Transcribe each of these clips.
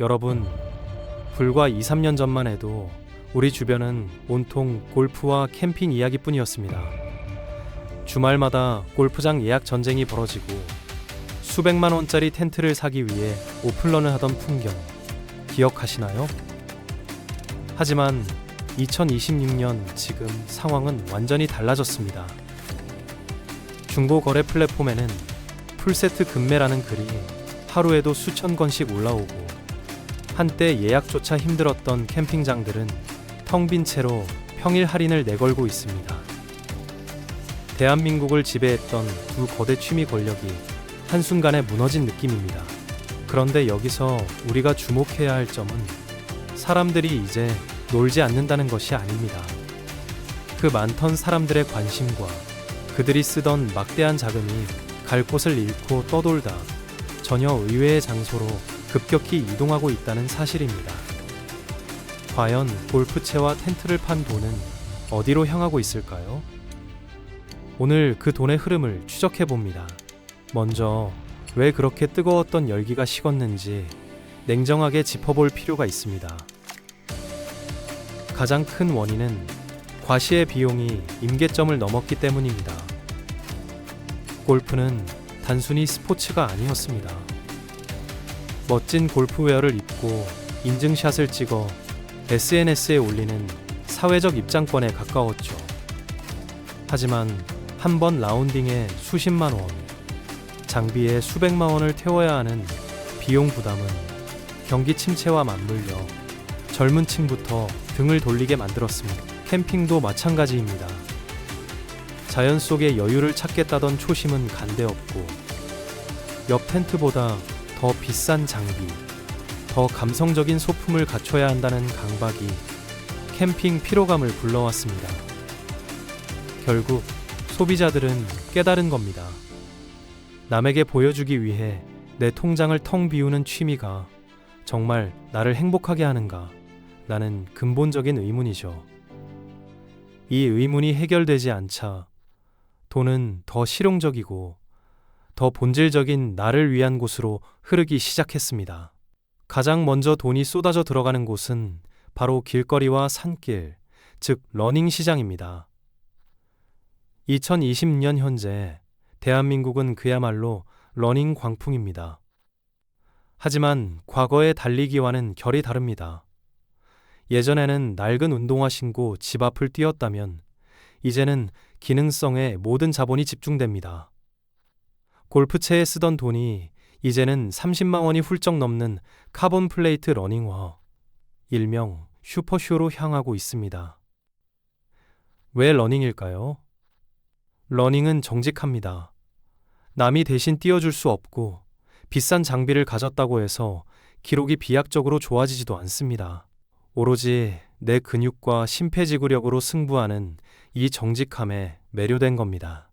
여러분, 불과 2, 3년 전만 해도 우리 주변은 온통 골프와 캠핑 이야기뿐이었습니다. 주말마다 골프장 예약 전쟁이 벌어지고 수백만 원짜리 텐트를 사기 위해 오픈런을 하던 풍경 기억하시나요? 하지만 2026년 지금 상황은 완전히 달라졌습니다. 중고 거래 플랫폼에는 풀세트 금매라는 글이 하루에도 수천 건씩 올라오고 한때 예약조차 힘들었던 캠핑장들은 텅 빈 채로 평일 할인을 내걸고 있습니다. 대한민국을 지배했던 두 거대 취미 권력이 한순간에 무너진 느낌입니다. 그런데 여기서 우리가 주목해야 할 점은 사람들이 이제 놀지 않는다는 것이 아닙니다. 그 많던 사람들의 관심과 그들이 쓰던 막대한 자금이 갈 곳을 잃고 떠돌다 전혀 의외의 장소로 급격히 이동하고 있다는 사실입니다. 과연 골프채와 텐트를 판 돈은 어디로 향하고 있을까요? 오늘 그 돈의 흐름을 추적해 봅니다. 먼저 왜 그렇게 뜨거웠던 열기가 식었는지 냉정하게 짚어볼 필요가 있습니다. 가장 큰 원인은 과시의 비용이 임계점을 넘었기 때문입니다. 골프는 단순히 스포츠가 아니었습니다. 멋진 골프웨어를 입고 인증샷을 찍어 SNS에 올리는 사회적 입장권에 가까웠죠. 하지만 한 번 라운딩에 수십만 원, 장비에 수백만 원을 태워야 하는 비용 부담은 경기 침체와 맞물려 젊은 층부터 등을 돌리게 만들었습니다. 캠핑도 마찬가지입니다. 자연 속의 여유를 찾겠다던 초심은 간대없고 옆 텐트보다 더 비싼 장비, 더 감성적인 소품을 갖춰야 한다는 강박이 캠핑 피로감을 불러왔습니다. 결국 소비자들은 깨달은 겁니다. 남에게 보여주기 위해 내 통장을 텅 비우는 취미가 정말 나를 행복하게 하는가? 라는 근본적인 의문이죠. 이 의문이 해결되지 않자 돈은 더 실용적이고 더 본질적인 나를 위한 곳으로 흐르기 시작했습니다. 가장 먼저 돈이 쏟아져 들어가는 곳은 바로 길거리와 산길, 즉 러닝 시장입니다. 2020년 현재 대한민국은 그야말로 러닝 광풍입니다. 하지만 과거의 달리기와는 결이 다릅니다. 예전에는 낡은 운동화 신고 집 앞을 뛰었다면 이제는 기능성에 모든 자본이 집중됩니다. 골프채에 쓰던 돈이 이제는 30만 원이 훌쩍 넘는 카본 플레이트 러닝화, 일명 슈퍼쇼로 향하고 있습니다. 왜 러닝일까요? 러닝은 정직합니다. 남이 대신 띄워줄 수 없고 비싼 장비를 가졌다고 해서 기록이 비약적으로 좋아지지도 않습니다. 오로지 내 근육과 심폐지구력으로 승부하는 이 정직함에 매료된 겁니다.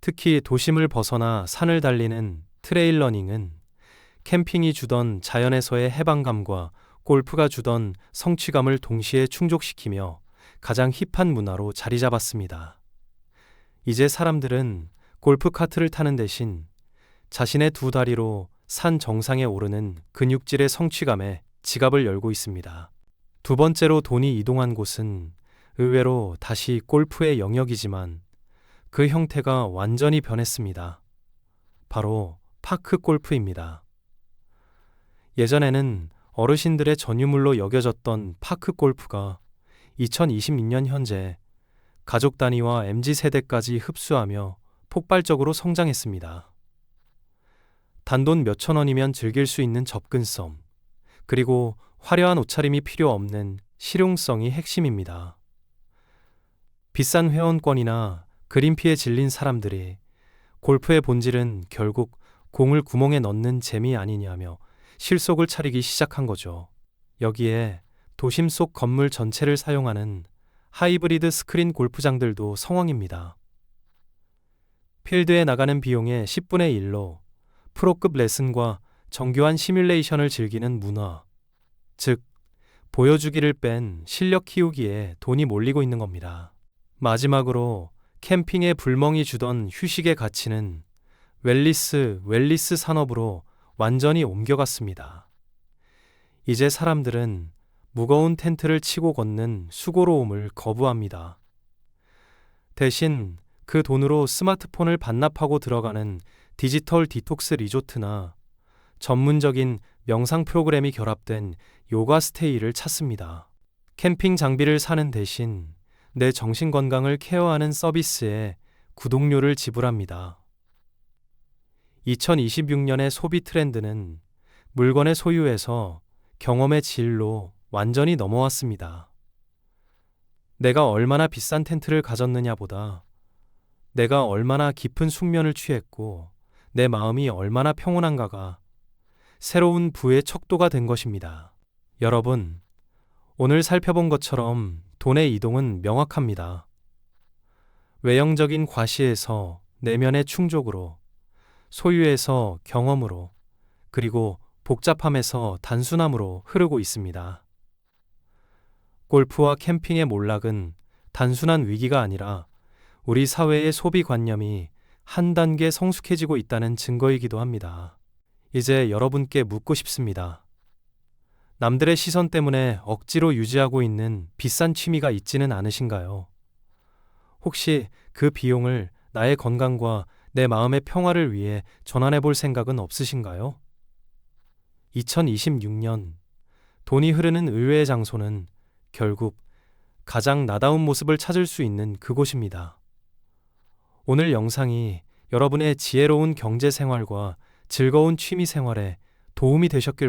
특히 도심을 벗어나 산을 달리는 트레일 러닝은 캠핑이 주던 자연에서의 해방감과 골프가 주던 성취감을 동시에 충족시키며 가장 힙한 문화로 자리 잡았습니다. 이제 사람들은 골프 카트를 타는 대신 자신의 두 다리로 산 정상에 오르는 근육질의 성취감에 지갑을 열고 있습니다. 두 번째로 돈이 이동한 곳은 의외로 다시 골프의 영역이지만 그 형태가 완전히 변했습니다. 바로 파크 골프입니다. 예전에는 어르신들의 전유물로 여겨졌던 파크 골프가 2026년 현재 가족 단위와 MZ 세대까지 흡수하며 폭발적으로 성장했습니다. 단돈 몇천 원이면 즐길 수 있는 접근성, 그리고 화려한 옷차림이 필요 없는 실용성이 핵심입니다. 비싼 회원권이나 그린피에 질린 사람들이 골프의 본질은 결국 공을 구멍에 넣는 재미 아니냐며 실속을 차리기 시작한 거죠. 여기에 도심 속 건물 전체를 사용하는 하이브리드 스크린 골프장들도 성황입니다. 필드에 나가는 비용의 10분의 1로 프로급 레슨과 정교한 시뮬레이션을 즐기는 문화, 즉, 보여주기를 뺀 실력 키우기에 돈이 몰리고 있는 겁니다. 마지막으로 캠핑의 불멍이 주던 휴식의 가치는 웰리스, 웰리스 산업으로 완전히 옮겨갔습니다. 이제 사람들은 무거운 텐트를 치고 걷는 수고로움을 거부합니다. 대신 그 돈으로 스마트폰을 반납하고 들어가는 디지털 디톡스 리조트나 전문적인 명상 프로그램이 결합된 요가 스테이를 찾습니다. 캠핑 장비를 사는 대신 내 정신 건강을 케어하는 서비스에 구독료를 지불합니다. 2026년의 소비 트렌드는 물건의 소유에서 경험의 질로 완전히 넘어왔습니다. 내가 얼마나 비싼 텐트를 가졌느냐보다 내가 얼마나 깊은 숙면을 취했고 내 마음이 얼마나 평온한가가 새로운 부의 척도가 된 것입니다. 여러분, 오늘 살펴본 것처럼 돈의 이동은 명확합니다. 외형적인 과시에서 내면의 충족으로, 소유에서 경험으로, 그리고 복잡함에서 단순함으로 흐르고 있습니다. 골프와 캠핑의 몰락은 단순한 위기가 아니라 우리 사회의 소비 관념이 한 단계 성숙해지고 있다는 증거이기도 합니다. 이제 여러분께 묻고 싶습니다. 남들의 시선 때문에 억지로 유지하고 있는 비싼 취미가 있지는 않으신가요? 혹시 그 비용을 나의 건강과 내 마음의 평화를 위해 전환해 볼 생각은 없으신가요? 2026년 돈이 흐르는 의외의 장소는 결국 가장 나다운 모습을 찾을 수 있는 그곳입니다. 오늘 영상이 여러분의 지혜로운 경제 생활과 즐거운 취미 생활에 도움이 되셨길